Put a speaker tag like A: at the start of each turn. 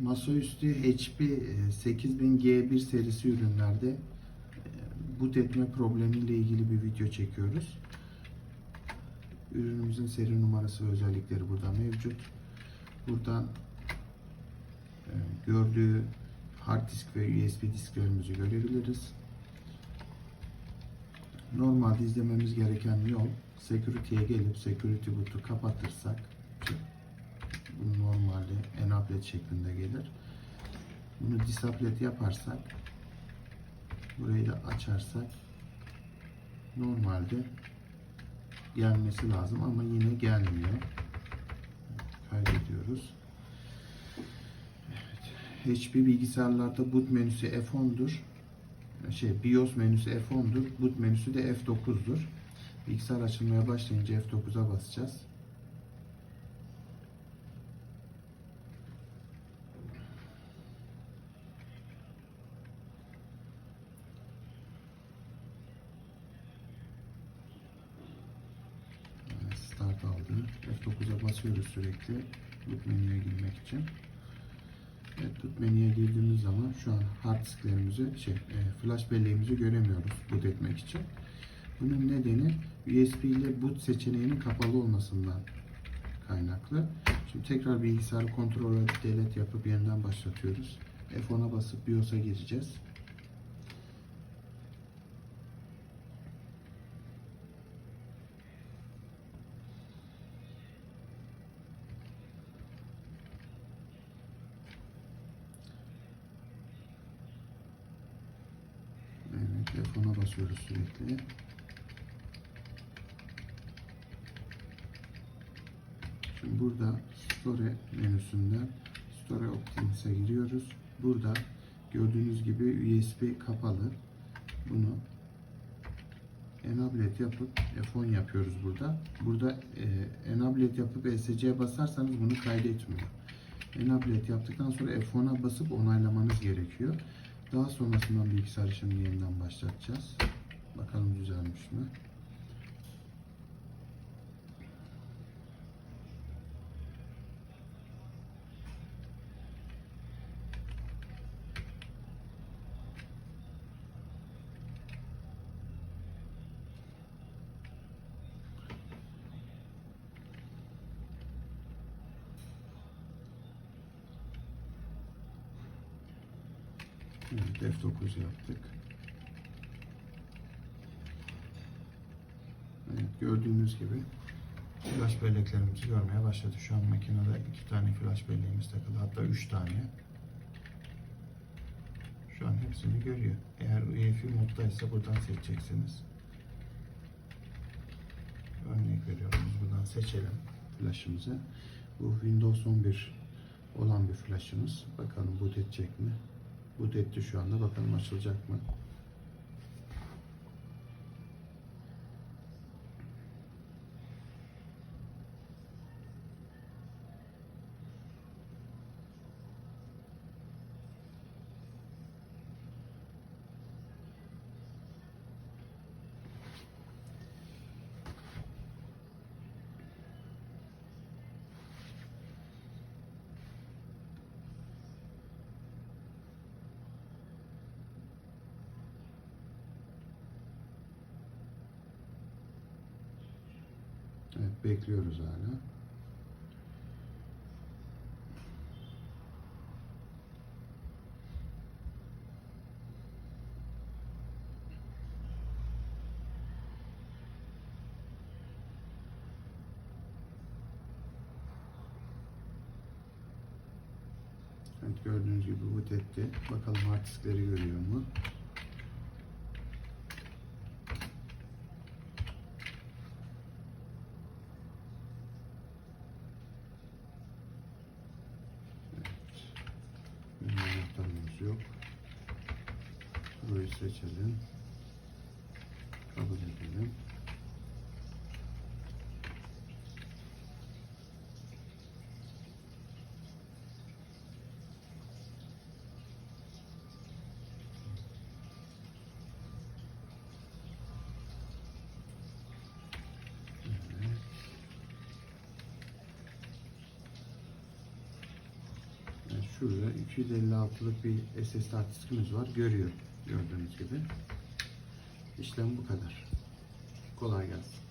A: Masaüstü HP e, 8000G1 serisi ürünlerde e, boot etme problemiyle ilgili bir video çekiyoruz. Ürünümüzün seri numarası ve özellikleri burada mevcut. Buradan e, gördüğü hard disk ve USB disklerimizi görebiliriz. Normalde izlememiz gereken yol security'ye gelip security boot'u kapatırsak enablet şeklinde gelir. Bunu disablet yaparsak burayı da açarsak normalde gelmesi lazım ama yine gelmiyor. Kaydediyoruz. Evet. HP bilgisayarlarda boot menüsü F10'dur. Şey BIOS menüsü F10'dur. Boot menüsü de F9'dur. Bilgisayar açılmaya başlayınca F9'a basacağız. Evet, Aldı. F9'a basıyoruz sürekli boot menüye girmek için. Evet, boot menüye girdiğimiz zaman şu an hard disklerimizi, şey, e, flash belleğimizi göremiyoruz boot etmek için. Bunun nedeni USB ile boot seçeneğinin kapalı olmasından kaynaklı. Şimdi tekrar bilgisayarı kontrol delete yapıp yeniden başlatıyoruz. F10'a basıp BIOS'a gireceğiz. F10'a basıyoruz sürekli. Şimdi burada Store menüsünden Store Optimis'e giriyoruz. Burada gördüğünüz gibi USB kapalı. Bunu enablet yapıp F10 yapıyoruz burada. Burada e, enablet yapıp ESC'ye basarsanız bunu kaydetmiyor. Enablet yaptıktan sonra F10'a basıp onaylamanız gerekiyor. Daha sonrasından bilgisayar işlemini yeniden başlatacağız. Bakalım düzelmiş mi? Evet, F9 yaptık. Evet, gördüğünüz gibi flash belleklerimizi görmeye başladı. Şu an makinede iki tane flash belleğimiz takılı. Hatta üç tane. Şu an hepsini görüyor. Eğer UEFI moddaysa buradan seçeceksiniz. Örnek veriyorum. Buradan seçelim flash'ımızı. Bu Windows 11 olan bir flash'ımız. Bakalım boot edecek mi? Boot etti şu anda. Bakalım açılacak mı? Evet bekliyoruz hala. Evet gördüğünüz gibi boot etti. Bakalım hard görüyor mu? Yok. Burayı seçelim. Kabul edelim. Evet. Şurada 256'lık bir hard diskimiz var. Görüyor gördüğünüz gibi. İşlem bu kadar. Kolay gelsin.